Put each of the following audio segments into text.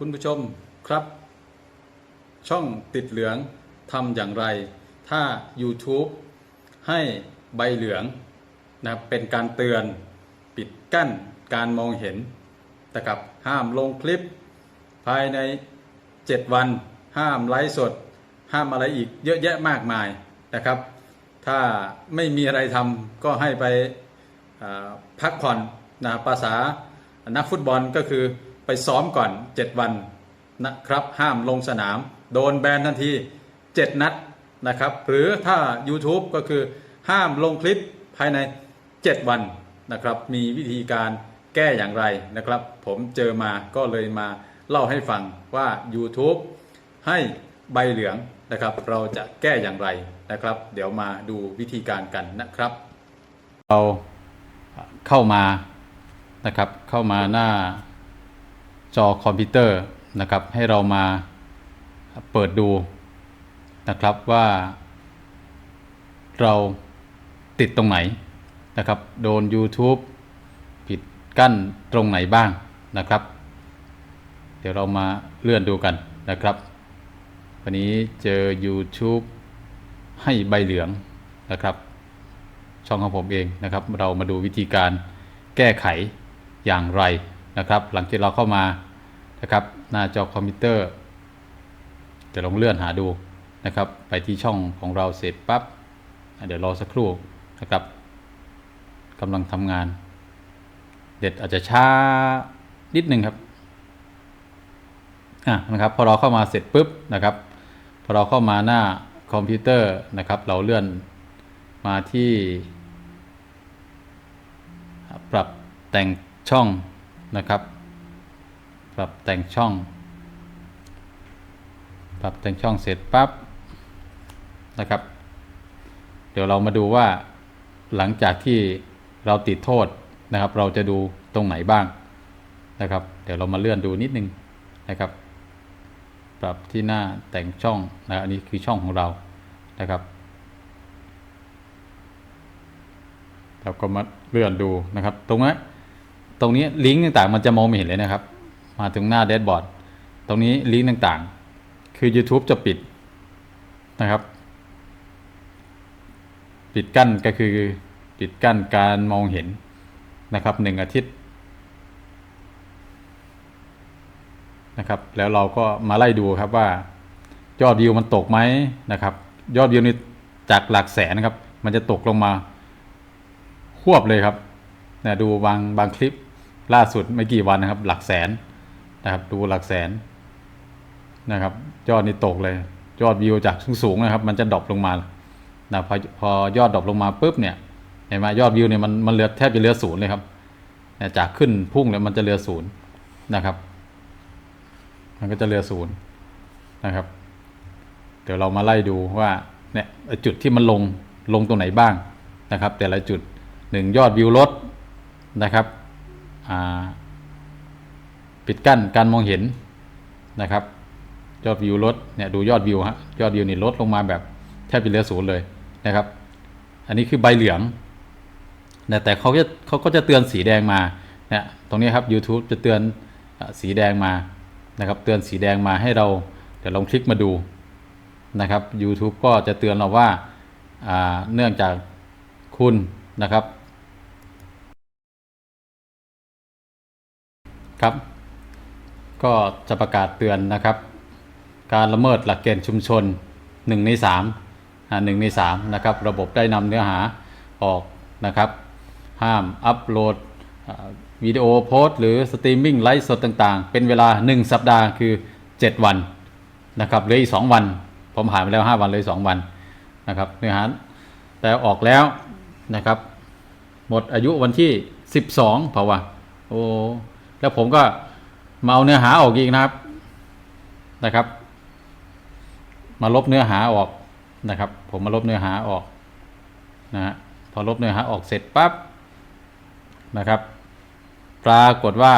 คุณผู้ชมครับ ช่องติดเหลืองทำอย่างไร ถ้า YouTube ให้ใบเหลืองนะครับเป็นการเตือนปิดกั้นการมองเห็นนะครับห้ามลงคลิป ภายใน 7 วัน ห้ามไลฟ์สด ห้ามอะไรอีกเยอะแยะมากมายนะครับ ถ้าไม่มีอะไรทำก็ให้ไปพักผ่อนนะภาษานักฟุตบอลก็คือ ไปซ้อมก่อน 7 วันนะครับ ห้ามลงสนาม โดนแบนทันที 7 นัดนะครับ หรือถ้า YouTube ก็คือห้ามลงคลิปภายใน 7 วันนะครับ มีวิธีการแก้อย่างไรนะครับ ผมเจอมาก็เลยมาเล่าให้ฟังว่า YouTube ให้ใบเหลืองนะครับ เราจะแก้อย่างไรนะครับ เดี๋ยวมาดูวิธีการกันนะครับ เราเข้ามานะครับเข้ามาหน้า จอคอมพิวเตอร์นะครับ ให้เรามาเปิดดูนะครับว่า เราติดตรงไหนนะครับ โดน YouTube ปิดกั้นตรงไหนบ้างนะครับ เดี๋ยวเรามาเลื่อนดูกันนะครับ วันนี้เจอ YouTube ให้ใบเหลืองนะครับ ช่องของผมเองนะครับ เรามาดูวิธีการแก้ไขอย่างไร นะครับ หลังจากเราเข้ามานะครับ หน้าจอคอมพิวเตอร์จะลองเลื่อนหาดูนะครับ ไปที่ช่องของเราเสร็จปั๊บเดี๋ยวรอสักครู่นะครับกำลังทำงาน เด็ดอาจจะช้านิดนึงครับอะนะครับพอเราเข้ามาเสร็จปุ๊บนะครับพอเราเข้ามาหน้าคอมพิวเตอร์นะครับ เราเลื่อนมาที่ ปรับแต่งช่อง นะครับ ปรับแต่งช่อง ปรับแต่งช่องเสร็จปั๊บนะครับ เดี๋ยวเรามาดูว่าหลังจากที่เราติดโทษนะครับ เราจะดูตรงไหนบ้างนะครับ เดี๋ยวเรามาเลื่อนดูนิดนึงนะครับ ปรับที่หน้าแต่งช่องนะอันนี้คือช่องของเรานะครับเราก็มาเลื่อนดูนะครับ ตรงนี้ ตรงนี้ลิงก์ต่างๆ มันจะมองไม่เห็นเลยนะครับ มาถึงหน้าแดชบอร์ดตรงนี้ลิงก์ต่างๆ คือ YouTube จะปิดนะครับ ปิดกั้นก็คือปิดกั้นการมองเห็นนะครับหนึ่งอาทิตย์นะครับ แล้วเราก็มาไล่ดูครับว่ายอดวิวมันตกไหมนะครับ ยอดวิวนี่จากหลักแสนนะครับ มันจะตกลงมาควบเลยครับนะดูบางบางคลิป ล่าสุดไม่กี่วันนะครับ หลักแสนนะครับ ดูหลักแสนนะครับ ยอดนี่ตกเลย ยอดวิวจากสูงๆนะครับ มันจะดรอปลงมานะพอพอยอดดรอปลงมาปุ๊บเนี่ยเห็นไหมยอดวิวเนี่ยมันมันเหลือแทบจะเหลือศูนย์เลยครับจากขึ้นพุ่งเนี่ยมันจะเหลือศูนย์นะครับ มันก็จะเหลือศูนย์นะครับ เดี๋ยวเรามาไล่ดูว่าเนี่ยจุดที่มันลงลงตรงไหนบ้างนะครับ แต่ละจุดหนึ่งยอดวิวลดนะครับ ปิดกั้นการมองเห็นนะครับ ยอดวิวลดเนี่ยดูยอดวิวฮะยอดวิวนี่ลดลงมาแบบแทบจะเหลือศูนย์เลยนะครับ อันนี้คือใบเหลืองนะแต่เขาจะเขาก็จะเตือนสีแดงมาเนี่ยตรงนี้ครับ YouTube จะเตือนสีแดงมานะครับ เตือนสีแดงมาให้เราเดี๋ยวลองคลิกมาดูนะครับ YouTube ก็จะเตือนเราว่าเนื่องจากคุณนะครับ ครับ ก็จะประกาศเตือนนะครับ การละเมิดหลักเกณฑ์ชุมชน1ใน3อ่า1ใน3นะครับระบบได้นำเนื้อหาออกนะครับ ห้ามอัปโหลดวิดีโอโพสต์หรือสตรีมมิ่งไลฟ์สดต่างๆ เป็นเวลา 1 สัปดาห์คือ 7 วันนะครับเหลืออีก 2 วัน ผมผ่านไปแล้ว 5 วันเลย2วันนะครับเนื้อหาแต่ออกแล้วนะครับ หมดอายุวันที่ 12เพราะว่าโอ้ แล้วผมก็มาเอาเนื้อหาออกอีกนะครับนะครับ มาลบเนื้อหาออกนะครับ ผมมาลบเนื้อหาออกนะฮะพอลบเนื้อหาออกเสร็จปั๊บนะครับ ปรากฏว่า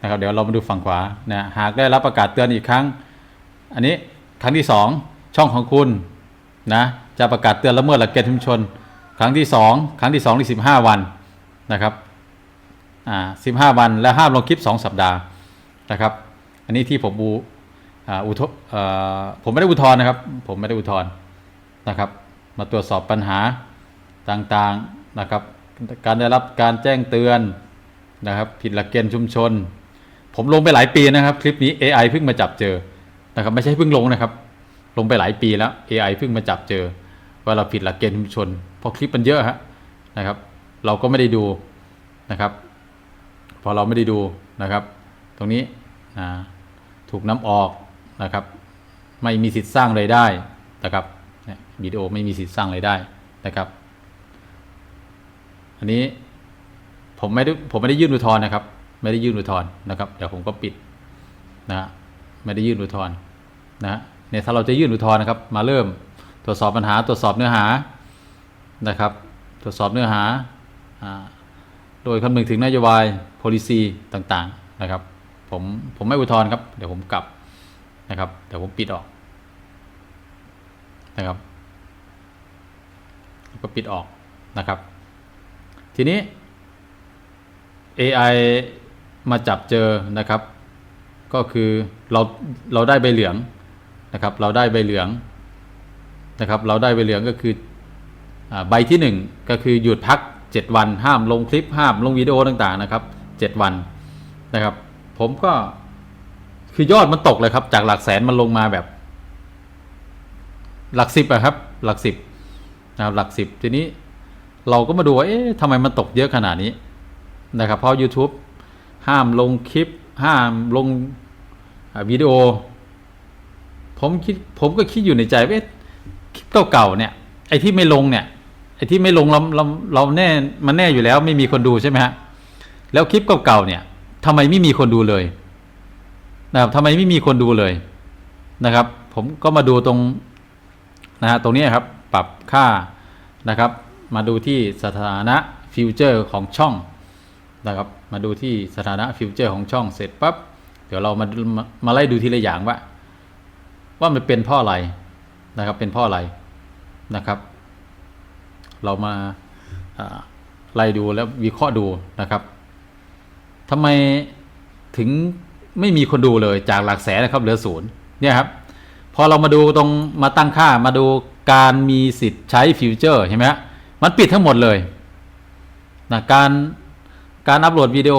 นะครับ เดี๋ยวเรามาดูฝั่งขวานะหากได้รับประกาศเตือนอีกครั้ง อันนี้ครั้งที่สองช่องของคุณนะจะประกาศเตือนละเมิดหลักเกณฑ์ชุมชน ครั้งที่สองครั้งที่สองที่สิบห้าวันนะครับ อ่าสิบห้าวันและห้ามลงคลิปสองสัปดาห์นะครับอันนี้ที่ผมบูอ่าอุทอ่ผมไม่ได้อุทธรณ์นะครับ ผมไม่ได้อุทธรณ์นะครับ มาตรวจสอบปัญหาต่างๆนะครับ การได้รับการแจ้งเตือนนะครับ ผิดหลักเกณฑ์ชุมชน ผมลงไปหลายปีนะครับ คลิปนี้ AI เพิ่งมาจับเจอนะครับ ไม่ใช่เพิ่งลงนะครับ ลงไปหลายปีแล้ว AI เพิ่งมาจับเจอ ว่าเราผิดหลักเกณฑ์ชุมชนเพราะคลิปมันเยอะฮะนะครับ เราก็ไม่ได้ดูนะครับ พอเราไม่ได้ดูนะครับ ตรงนี้อ่าถูกน้ำออกนะครับ ไม่มีสิทธิ์สร้างรายได้นะครับวิดีโอไม่มีสิทธิ์สร้างรายได้นะครับ อันนี้ผมไม่ได้ผมไม่ได้ยื่นอุทธรณ์นะครับ ไม่ได้ยื่นอุทธรณ์นะครับเดี๋ยวผมก็ปิดนะฮะไม่ได้ยื่นอุทธรณ์นะฮะเนี่ยถ้าเราจะยื่นอุทธรณ์นะครับ มาเริ่มตรวจสอบปัญหาตรวจสอบเนื้อหานะครับ ตรวจสอบเนื้อหาอ่า โดยคำนึงถึงนโยบาย policy ต่างๆนะครับ ผมผมไม่อุทธรณ์ครับ เดี๋ยวผมกลับนะครับ เดี๋ยวผมปิดออกนะครับก็ปิดออกนะครับ ทีนี้ AI มาจับเจอนะครับ ก็คือเราเราได้ใบเหลืองนะครับ เราได้ใบเหลืองนะครับ เราได้ใบเหลืองก็คือใบที่หนึ่งก็คือหยุดพัก 7 วันห้ามลงคลิปห้ามลงวิดีโอต่างๆนะครับ 7 วันนะครับ ผมก็คือยอดมันตกเลยครับ จากหลักแสนมันลงมาแบบ หลักสิบอะครับ หลักสิบนะครับหลักสิบทีนี้เราก็มาดูว่าเอ๊ะทำไมมันตกเยอะขนาดนี้นะครับ เพราะ YouTube ห้ามลงคลิป ห้ามลงวิดีโอ ผมคิดผมก็คิดอยู่ในใจว่าคลิปเก่าๆเนี่ย ไอ้ที่ไม่ลงเนี่ย ไอ้ที่ไม่ลงเราเราเราแน่มันแน่อยู่แล้วไม่มีคนดูใช่ไหมฮะแล้วคลิปเก่าๆเนี่ยทำไมไม่มีคนดูเลยนะครับทำไมไม่มีคนดูเลยนะครับ ผมก็มาดูตรงนะฮะตรงนี้ครับปรับค่านะครับ มาดูที่สถานะฟิวเจอร์ของช่องนะครับ มาดูที่สถานะฟิวเจอร์ของช่องเสร็จปั๊บเดี๋ยวเรามามามาไล่ดูทีละอย่างว่า ว่ามันเป็นเพ่ออะไรนะครับเป็นเพ่ออะไรนะครับ เรามาไล่ดูแล้ววิเคราะห์ดูนะครับทำไมถึงไม่มีคนดูเลยจากหลักแสนนะครับเหลือศูนย์เนี่ยครับพอเรามาดูตรงมาตั้งค่ามาดูการมีสิทธิ์ใช้ฟิวเจอร์ใช่ไหมฮะมันปิดทั้งหมดเลยนะการการอัปโหลดวิดีโอ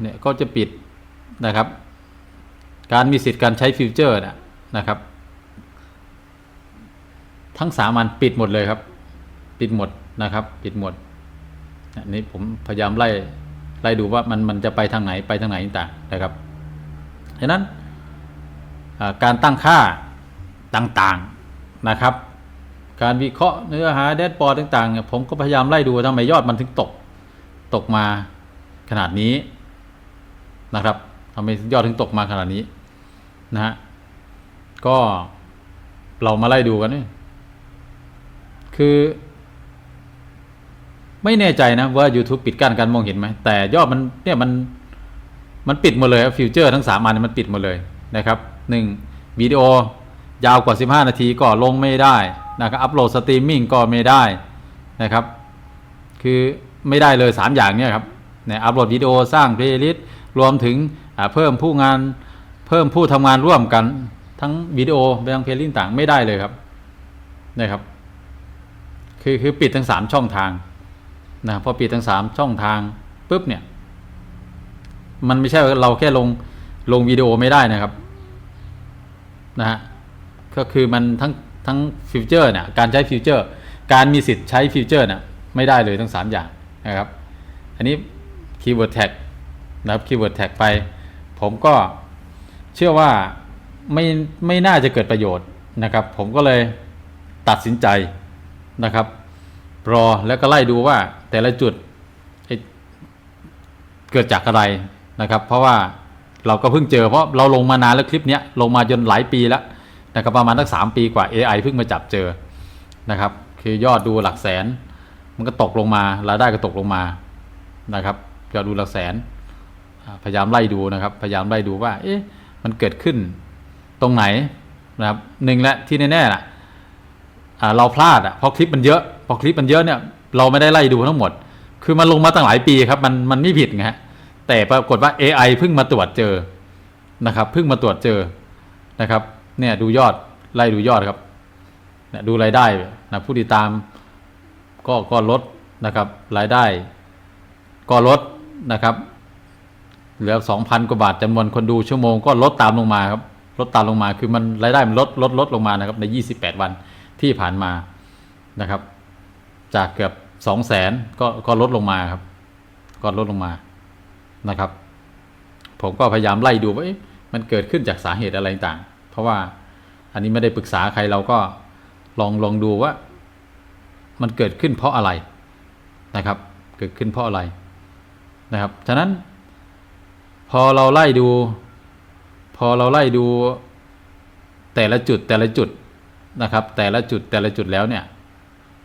เนี่ยก็จะปิดนะครับ การมีสิทธิ์การใช้ฟิวเจอร์นะนะครับ ทั้งสามอันปิดหมดเลยครับ ปิดหมดนะครับ ปิดหมดอันนี้ผมพยายามไล่ไล่ดูว่ามันมันจะไปทางไหนไปทางไหนต่างนะครับฉะนั้นการตั้งค่าต่างๆนะครับ การวิเคราะห์เนื้อหาแดชบอร์ดต่างๆเนี่ยผมก็พยายามไล่ดูว่าทำไมยอดมันถึงตกตกมาขนาดนี้นะครับทำไมยอดถึงตกมาขนาดนี้นะฮะก็เรามาไล่ดูกันนี่คือ ไม่แน่ใจนะว่า YouTube ปิดกั้นการมองเห็นไหมแต่ยอดมันเนี่ยมันมันปิดหมดเลยฟิวเจอร์ทั้งสามอันมันปิดหมดเลยนะครับหนึ่งวิดีโอยาวกว่า 15 นาทีก็ลงไม่ได้นะครับอัปโหลดสตรีมมิ่งก็ไม่ได้นะครับ คือไม่ได้เลย 3 อย่างเนี่ยครับเนี่ยอัปโหลดวิดีโอสร้างเพลย์ลิสต์รวมถึงเพิ่มผู้งานเพิ่มผู้ทำงานร่วมกันทั้งวิดีโอไปทางเพลย์ลิสต์ต่างไม่ได้เลยครับนะครับ คือคือปิดทั้งสามช่องทาง นะพอปิดทั้งสามช่องทางปุ๊บเนี่ย มันไม่ใช่ว่าเราแค่ลงลงวิดีโอไม่ได้นะครับนะฮะก็คือมันทั้งทั้งฟิวเจอร์เนี่ยการใช้ฟิวเจอร์ การมีสิทธิ์ใช้ฟิวเจอร์เนี่ยไม่ได้เลยทั้งสามอย่างนะครับ อันนี้คีย์เวิร์ดแท็กนะครับคีย์เวิร์ดแท็กไป ผมก็เชื่อว่าไม่ไม่น่าจะเกิดประโยชน์นะครับ ผมก็เลยตัดสินใจนะครับ รอแล้วก็ไล่ดูว่าแต่ละจุดเเกิดจากอะไรนะครับ เพราะว่าเราก็เพิ่งเจอเพราะเราลงมานานแล้วคลิปนี้ลงมาจนหลายปีแล้วนะครับประมาณตั้งสามปีกว่า AI เพิ่งมาจับเจอนะครับคือยอดดูหลักแสน มันก็ตกลงมารายได้ก็ตกลงมานะครับยอดดูหลักแสน พยายามไล่ดูนะครับ พยายามไล่ดูว่าเอ๊ะมันเกิดขึ้นตรงไหนนะครับหนึ่งและที่แน่ๆล่ะอ่า เราพลาดอะเพราะคลิปมันเยอะ พอคลิปมันเยอะเนี่ยเราไม่ได้ไล่ดูทั้งหมด คือมันลงมาตั้งหลายปีครับมันมันไม่ผิดไงฮะแต่ปรากฏว่า AI เพิ่งมาตรวจเจอนะครับเพิ่งมาตรวจเจอนะครับเนี่ยดูยอดไล่ดูยอดครับเนี่ยดูรายได้นะผู้ติดตามก็ก็ลดนะครับรายได้ ก็ลดนะครับ เหลือสองพันกว่าบาทจำนวนคนดูชั่วโมงก็ลดตามลงมาครับลดตามลงมาคือมันรายได้มันลดลดลดลงมานะครับใน 28 วัน ที่ผ่านมานะครับ จากเกือบสองแสนก็ก็ลดลงมาครับก็ลดลงมานะครับ ผมก็พยายามไล่ดูว่ามันเกิดขึ้นจากสาเหตุอะไรต่าง เพราะว่าอันนี้ไม่ได้ปรึกษาใครเราก็ลองลองดูว่า มันเกิดขึ้นเพราะอะไรนะครับ เกิดขึ้นเพราะอะไรนะครับ ฉะนั้น พอเราไล่ดู พอเราไล่ดูแต่ละจุดแต่ละจุด นะครับ แต่ละจุดแต่ละจุดแล้วเนี่ย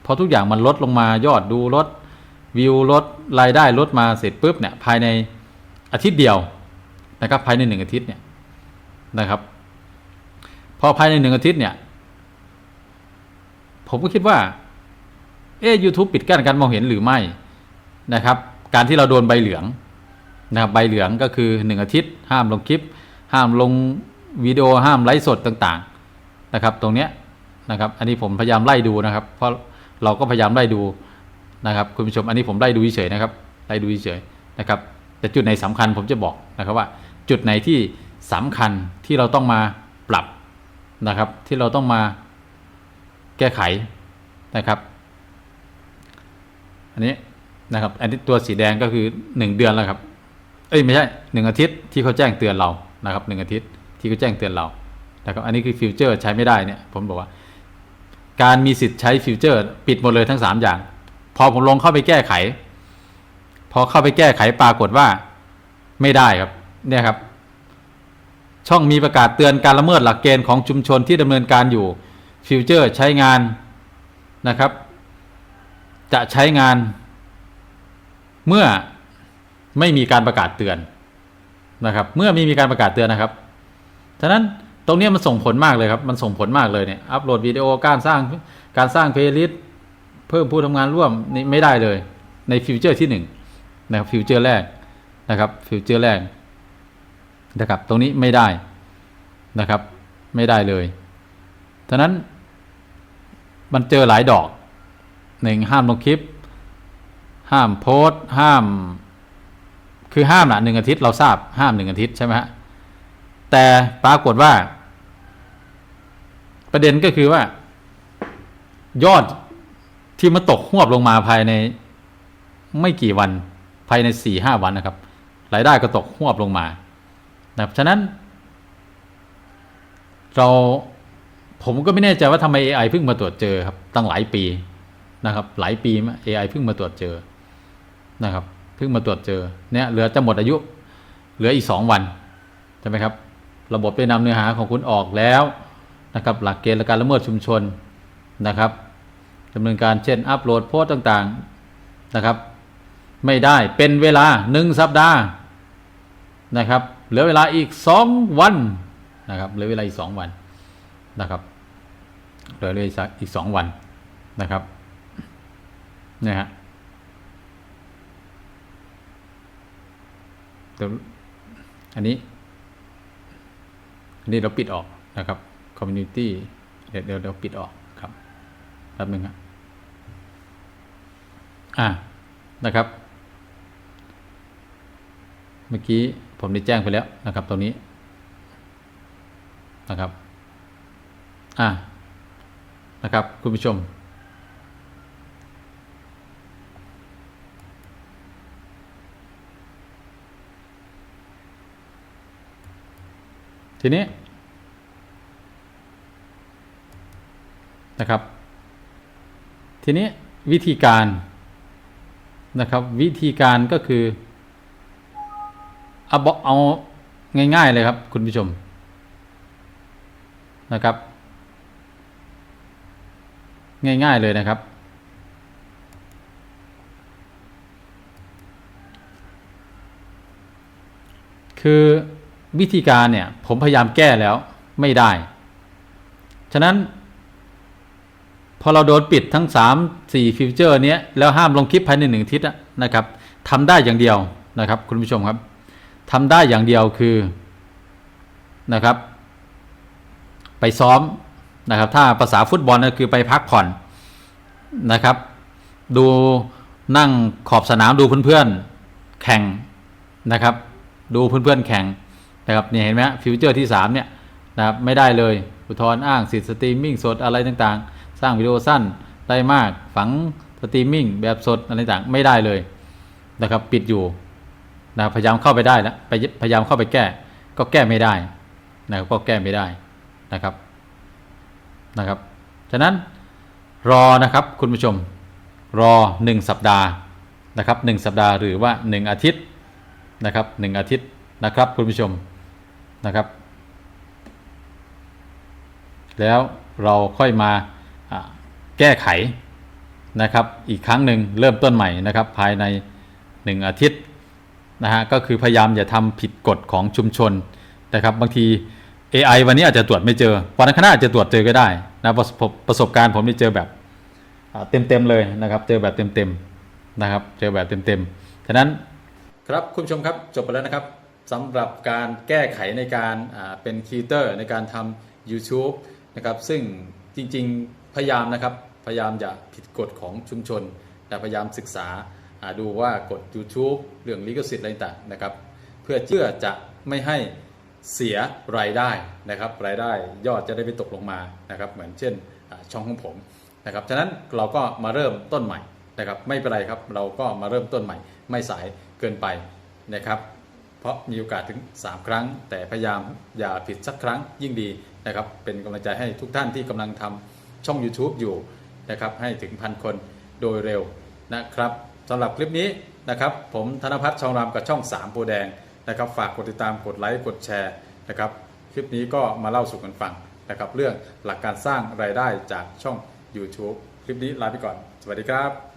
พอทุกอย่างมันลดลงมายอดดูลดวิวลดรายได้ลดมาเสร็จปุ๊บเนี่ยภายในอาทิตย์เดียวนะครับภายในหนึ่งอาทิตย์เนี่ยนะครับ พอภายในหนึ่งอาทิตย์เนี่ย ผมก็คิดว่า เอ๊ะ YouTube ปิดกั้นการมองเห็นหรือไม่นะครับ การที่เราโดนใบเหลืองนะครับใบเหลืองก็คือหนึ่งอาทิตย์ ห้ามลงคลิป ห้ามลงวิดีโอห้ามไลฟ์สดต่าง ๆ นะครับ ตรงเนี้ย นะครับ อันนี้ผมพยายามไล่ดูนะครับ เพราะเราก็พยายามไล่ดูนะครับคุณผู้ชมอันนี้ผมไล่ดูเฉยนะครับไล่ดูเฉยนะครับ แต่จุดไหนสำคัญผมจะบอกนะครับว่า จุดไหนที่สำคัญที่เราต้องมาปรับนะครับ ที่เราต้องมาแก้ไขนะครับ อันนี้นะครับ อันนี้ตัวสีแดงก็คือหนึ่งเดือนแล้วครับ เอ้ยไม่ใช่หนึ่งอาทิตย์ที่เขาแจ้งเตือนเรานะครับหนึ่งอาทิตย์ที่เขาแจ้งเตือนเรานะครับอันนี้คือฟิวเจอร์ใช้ไม่ได้เนี่ยผมบอกว่า การมีสิทธิ์ใช้ฟิวเจอร์ ปิดหมดเลยทั้งสามอย่าง พอผมลงเข้าไปแก้ไข พอเข้าไปแก้ไขปรากฏว่าไม่ได้ครับเนี่ยครับ ช่องมีประกาศเตือนการละเมิดหลักเกณฑ์ของชุมชนที่ดำเนินการอยู่ฟิวเจอร์ใช้งานนะครับ จะใช้งาน เมื่อไม่มีการประกาศเตือนนะครับ เมื่อไม่มีการประกาศเตือนนะครับ ฉะนั้น ตรงนี้มันส่งผลมากเลยครับ มันส่งผลมากเลยเนี่ย อัปโหลดวิดีโอ การสร้าง การสร้างเพลย์ลิสต์เพิ่มผู้ทำงานร่วมนี่ไม่ได้เลย ในฟิวเจอร์ที่หนึ่งนะครับ ฟิวเจอร์แรกนะครับ ฟิวเจอร์แรกนะครับ ตรงนี้ไม่ได้นะครับ ไม่ได้เลยฉะนั้นมันเจอหลายดอกหนึ่งห้ามลงคลิป ห้ามโพสต์ห้าม คือห้ามละหนึ่งอาทิตย์เราทราบห้ามหนึ่งอาทิตย์ใช่ไหมฮะ แต่ปรากฏว่า ประเด็นก็คือว่า ยอดที่มันตกหวบลงมาภายในไม่กี่วันภายในสี่ห้าวันนะครับรายได้ก็ตกหวบลงมานะครับฉะนั้น เราผมก็ไม่แน่ใจว่าทำไม AI เพิ่งมาตรวจเจอครับตั้งหลายปีนะครับ หลายปี AI เพิ่งมาตรวจเจอนะครับเพิ่งมาตรวจเจอเนี่ยเหลือจะหมดอายุ เหลืออีกสองวันใช่ไหมครับ ระบบได้นำเนื้อหาของคุณออกแล้วนะครับหลักเกณฑ์และการละเมิดชุมชนนะครับดำเนินการเช่น อัปโหลดโพสต์ต่างๆนะครับ ไม่ได้เป็นเวลาหนึ่งสัปดาห์นะครับเหลือเวลาอีกสองวันนะครับเหลือเวลาอีกสองวันนะครับเหลือเวลยอีกสองวันนะครับเนี่ยฮะเดี๋ยวอันนี้ อันนี้เราปิดออกนะครับ community เดี๋ยวเดี๋ยวเราปิดออกครับแป๊บนึงครับอ่านะครับ เมื่อกี้ผมได้แจ้งไปแล้วนะครับตรงนี้นะครับอ่านะครับ คุณผู้ชม ทีนี้นะครับ ทีนี้วิธีการนะครับ วิธีการก็คือเอาบอกเอาง่าย ๆ เลยครับ คุณผู้ชมนะครับ ง่าย ๆ เลยนะครับ คือ วิธีการเนี่ยผมพยายามแก้แล้วไม่ได้ ฉะนั้น พอเราโดนปิดทั้ง 3 4 ฟิวเจอร์เนี้ยแล้วห้ามลงคลิปภายในหนึ่งทิตย์นะครับทำได้อย่างเดียวนะครับ คุณผู้ชมครับทำได้อย่างเดียวคือนะครับ ไปซ้อมนะครับ ถ้าภาษาฟุตบอลก็คือไปพักผ่อนนะครับ ดูนั่งขอบสนามดูเพื่อนๆแข่งนะครับ ดูเพื่อนๆแข่ง นะครับเนี่ยเห็นไหมฟิวเจอร์ที่ 3 เนี่ยนะครับไม่ได้เลยอุทธรณ์อ้างสิทธิ์สตรีมมิ่งสดอะไรต่างๆ สร้างวิดีโอสั้นได้มากฝังสตรีมมิ่งแบบสดอะไรต่างๆไม่ได้เลยนะครับปิดอยู่นะพยายามเข้าไปได้แล้วไปพยายามเข้าไปแก้ ก็แก้ไม่ได้นะครับก็แก้ไม่ได้นะครับนะครับ ฉะนั้นรอนะครับคุณผู้ชมรอ 1 สัปดาห์นะครับ1สัปดาห์หรือว่า 1 อาทิตย์นะครับ1อาทิตย์นะครับคุณผู้ชม นะครับ แล้วเราค่อยมาแก้ไขนะครับ อีกครั้งหนึ่งเริ่มต้นใหม่นะครับ ภายใน 1 อาทิตย์นะฮะก็คือพยายามอย่าทำผิดกฎของชุมชนนะครับ บางที AI วันนี้อาจจะตรวจไม่เจอ วันข้างหน้าอาจจะตรวจเจอก็ได้นะประสบประสบการณ์ผมนี่เจอแบบเต็มเต็มๆเลยนะครับ เจอแบบเต็มเต็มๆนะครับ เจอแบบเต็มเต็มๆฉะนั้นครับคุณผู้ชมครับจบไปแล้วนะครับ สำหรับการแก้ไขในการเป็นคีเตอร์ในการทำ YouTube นะครับซึ่งจริงๆพยายามนะครับพยายามอย่าผิดกฎของชุมชน แต่พยายามศึกษาดูว่ากฎ YouTube เรื่องลิขสิทธิ์อะไรต่างๆนะครับ เพื่อเชื่อจะไม่ให้เสียรายได้นะครับรายได้ยอดจะได้ไม่ตกลงมานะครับเหมือนเช่นช่องของผมนะครับฉะนั้นเราก็มาเริ่มต้นใหม่นะครับไม่เป็นไรครับเราก็มาเริ่มต้นใหม่ไม่สายเกินไปนะครับ เพราะมีโอกาสถึง 3 ครั้ง แต่พยายามอย่าผิดสักครั้งยิ่งดีนะครับเป็นกำลังใจให้ทุกท่านที่กำลังทำช่อง YouTube อยู่นะครับให้ถึงพันคนโดยเร็วนะครับสำหรับคลิปนี้นะครับผมธนพัฒน์ชองรามกับช่อง3โพแดงนะครับฝากกดติดตามกดไลค์กดแชร์นะครับคลิปนี้ก็มาเล่าสู่กันฟังนะครับเรื่องหลักการสร้างรายได้จากช่อง YouTube คลิปนี้ลาไปก่อน สวัสดีครับ